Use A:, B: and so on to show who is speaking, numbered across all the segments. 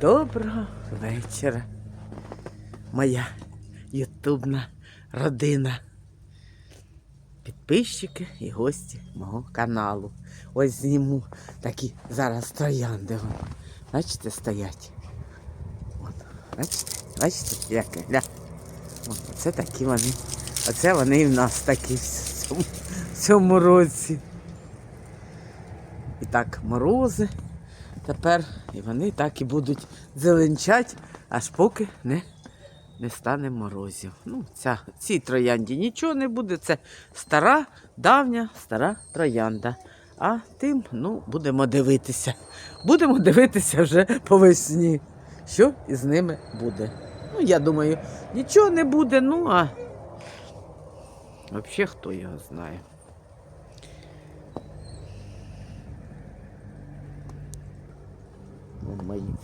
A: Доброго вечора, моя ютубна родина, підписчики і гості мого каналу. Ось зніму такі зараз троянди. Бачите, стоять. От, бачите, бачите, як гля. Оце такі вони. Оце вони і в нас такі в цьому, в цьому році. І так морози тепер і вони так і будуть зеленчать, аж поки не, не стане морозів. Ну, ця, цій троянді нічого не буде. Це стара, давня, стара троянда. А тим, ну, будемо дивитися. Будемо дивитися вже по весні, що із ними буде. Ну, я думаю, нічого не буде, ну а взагалі хто його знає. Мої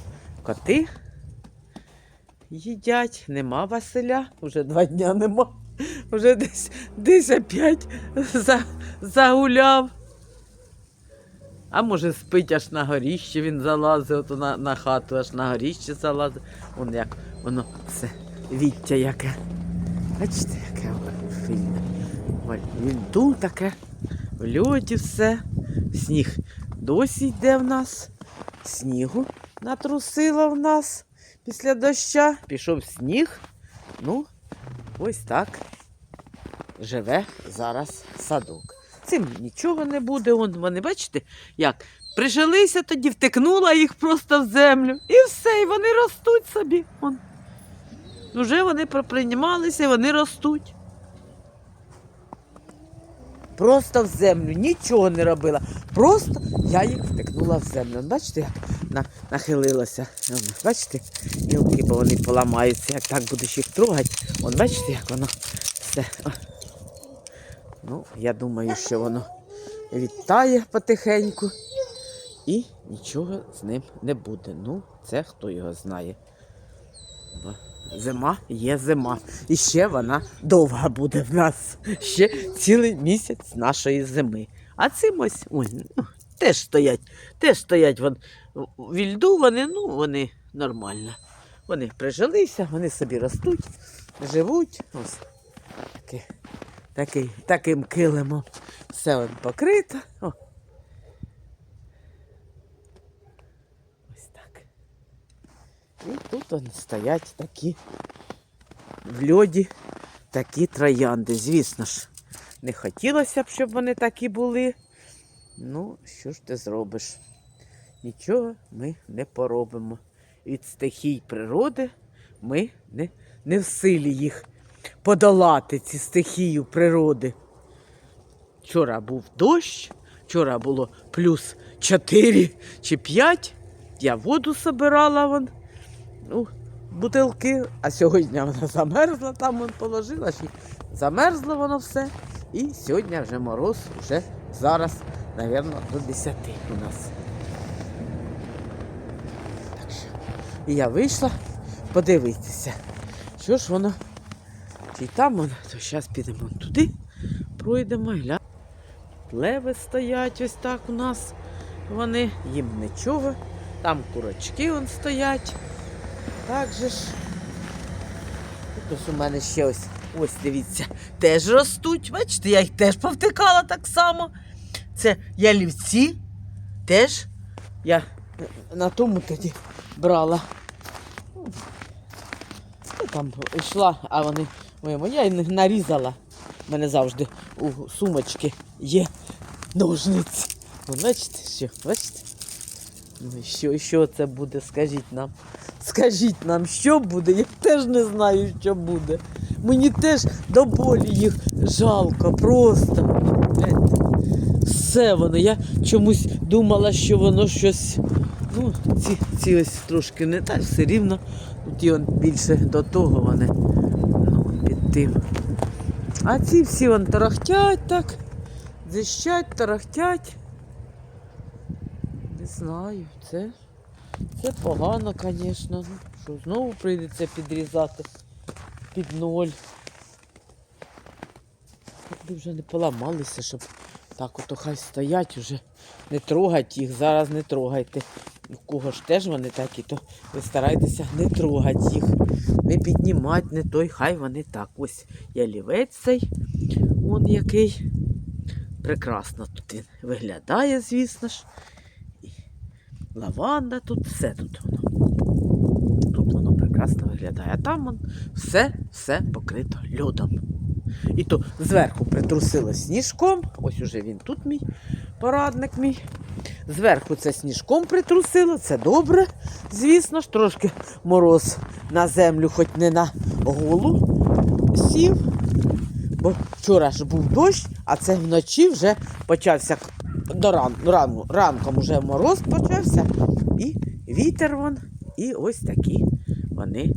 A: коти їдять. Нема Василя, вже два дня нема. Вже десь, десь опять за, загуляв. А може спить аж на горіще він залазить, ото на, на хату аж на горіще залазить. Вон як воно все віття яке. Бачите, яке фільне. Він тут таке, в льоді все. Сніг досі йде в нас. Снігу натрусило в нас після доща. Пішов сніг. Ну, ось так живе зараз садок. Цим нічого не буде. Вон вони, бачите, як прижилися тоді, втекнула їх просто в землю. І все, і вони ростуть собі. Вон. Уже вони приймалися вони ростуть. Просто в землю, нічого не робила. Просто я їх втекнула в землю. Бачите, як на, нахилилася. Бачите, гілки, бо вони поламаються, як так будеш їх трогати. Вон, бачите, як воно все. Ну, я думаю, що воно відтає потихеньку і нічого з ним не буде. Ну, це хто його знає. Зима є зима. І ще вона довга буде в нас. Ще цілий місяць нашої зими. А цим ось ой, ну, теж стоять, теж стоять вон, в льду, вони, ну, вони нормально. Вони прижилися, вони собі ростуть, живуть. Ось таке, такий, таким килимом все он покрито. О. Ось так. І тут вони стоять такі в льоді, такі троянди. Звісно ж, не хотілося б, щоб вони такі були. Ну, що ж ти зробиш? Нічого ми не поробимо. Від стихій природи ми не, не в силі їх подолати, ці стихію природи. Вчора був дощ, вчора було плюс 4 чи 5. Я воду собирала вон, ну, бутилки, а сьогодні вона замерзла, там вон положила, ще замерзло воно все. І сьогодні вже мороз, вже зараз, мабуть, до 10 у нас. Так що, і я вийшла подивитися, що ж воно, чи там воно, то зараз підемо туди, пройдемо і глянемо. Леви стоять ось так у нас. Вони, їм нічого. Там курочки вон стоять. Так же ж. Тут ось у мене ще ось, ось дивіться, теж ростуть. Бачите, я їх теж повтикала так само. Це ялівці. Теж я на тому тоді брала. Ну, Там йшла, а вони моєму, я їх нарізала. У мене завжди у сумочці є ножниці. Бачите, що? Бачите? Ну що, що це буде? Скажіть нам. Скажіть нам, що буде? Я теж не знаю, що буде. Мені теж до болі їх жалко, просто. Все воно. Я чомусь думала, що воно щось. Ну, ці, ці ось трошки не так, все рівно. Ті он більше до того вони. Ну, під тим. А ці всі вон тарахтять так, зищать, тарахтять. Не знаю, це, це погано, звісно. Ну, що знову прийдеться підрізати під ноль. Якби вже не поламалися, щоб Так ото хай стоять уже. Не трогать їх, зараз не трогайте. У кого ж теж вони такі, то ви старайтеся не трогати їх, не піднімати, не той, хай вони так. Ось ялівець цей, он який. Прекрасно тут він виглядає, звісно ж. Лаванда тут, все тут воно. Тут воно прекрасно виглядає. А там все, все покрито льодом. І то зверху притрусило сніжком. Ось уже він тут мій порадник мій. Зверху це сніжком притрусило, це добре. Звісно ж, трошки мороз на землю, хоч не на голу сів. Бо вчора ж був дощ, а це вночі вже почався до ран, рану, ранком вже мороз почався. І вітер вон, і ось такі вони.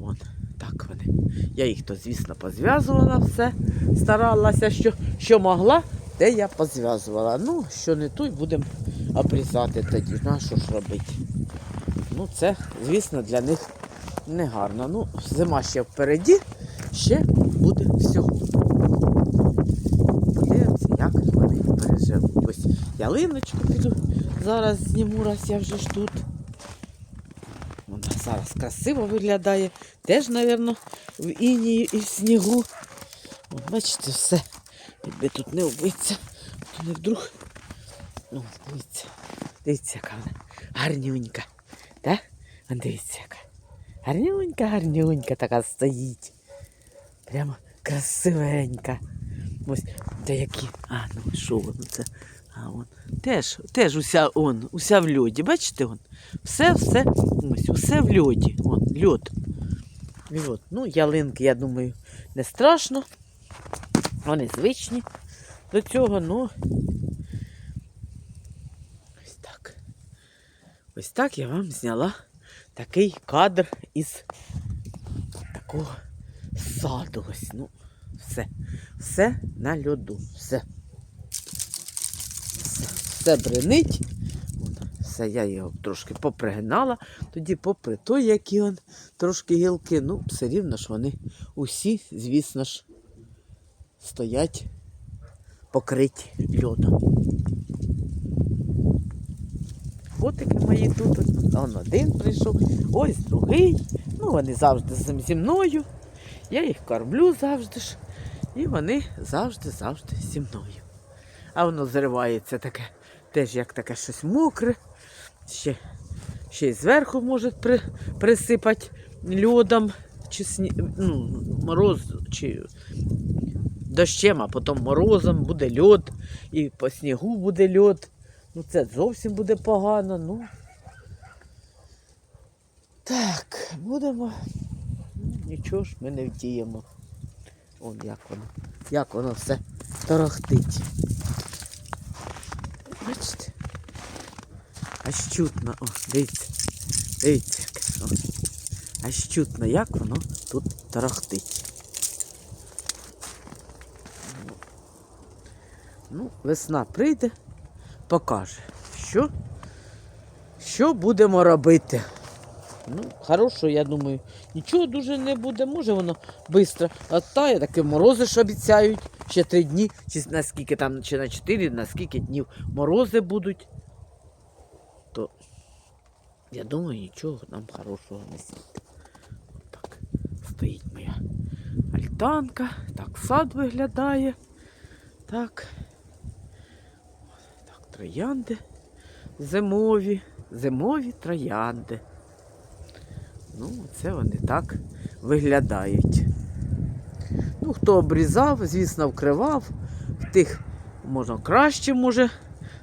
A: Вон, так вони. Я їх то, звісно, позв'язувала все, старалася, що, що могла, те я позв'язувала. Ну, що не той, будемо обрізати тоді. Ну, а що ж робити? Ну, це, звісно, для них не гарно. Ну, зима ще впереді, ще буде всього. Подивимося, як вони переживуть. Ось ялиночку піду. Зараз зніму, раз я вже ж тут. Вона зараз красиво виглядає. Теж, мабуть, в інії і в снігу. О, бачите, все. Якби тут не вбиться, то не вдруг. Ну, дивіться. Дивіться, яка вона гарнюнька. Так? Вон Дивіться, яка. Гарнюнька, гарнюнька така стоїть. Прямо красивенька. Ось та які. А, ну що воно це? А он. Теж, теж уся он, уся в льоді. Бачите он? Все, все, ось, усе в льоді. Он, льод. От, ну, ялинки, я думаю, не страшно. Вони звичні до цього, ну. Ось так. Ось так я вам зняла такий кадр із такого саду. Ось, ну, все. Все на льоду. Все. Все, бренить. Все, я його трошки попригинала. Тоді, попри то, які он трошки гілки, ну, все рівно ж вони усі, звісно ж, стоять покриті льодом. Котики мої тут, он один прийшов, ось другий. Ну, вони завжди зі мною. Я їх кормлю завжди ж. І вони завжди-завжди зі мною. А воно зривається таке, теж як таке щось мокре. Ще, ще й зверху може при, присипати льодом, чи сні, ну, мороз, чи дощем, а потім морозом буде льод, і по снігу буде льод. Ну це зовсім буде погано. Ну. Так, будемо. Нічого ж ми не вдіємо. Он як воно. Як воно все торохтить. Бачите? Аж чутно. О, дивіться. Дивіться. О. Аж чутно, як воно тут тарахтить. Ну, весна прийде, покаже, що, що будемо робити. Ну, хорошо, я думаю, нічого дуже не буде. Може воно швидко оттає, таке морози ж обіцяють. Ще три дні, чи на скільки там, чи на чотири, на скільки днів морози будуть. То я думаю, нічого нам хорошого не світить. Так, стоїть моя альтанка, так сад виглядає. Так. Так, троянди. Зимові, зимові троянди. Ну, це вони так виглядають. Ну, хто обрізав, звісно, вкривав. В тих, можна, краще може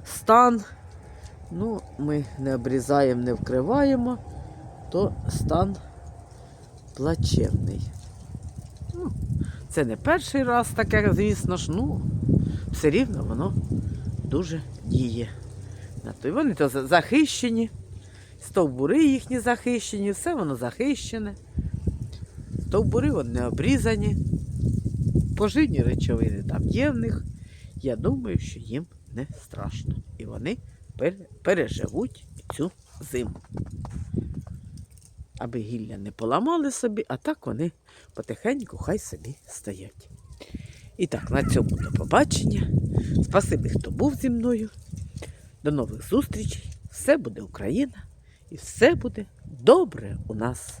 A: стан. Ну, ми не обрізаємо, не вкриваємо, то стан плачевний. Ну, це не перший раз таке, звісно ж, ну, все рівно воно дуже діє. І вони то захищені, стовбури їхні захищені, все воно захищене. Стовбури вони обрізані. Поживні речовини там є в них. Я думаю, що їм не страшно. І вони переживуть цю зиму. Аби гілля не поламали собі, а так вони потихеньку хай собі стоять. І так, на цьому до побачення. Спасибі, хто був зі мною. До нових зустрічей. Все буде Україна і все буде добре у нас.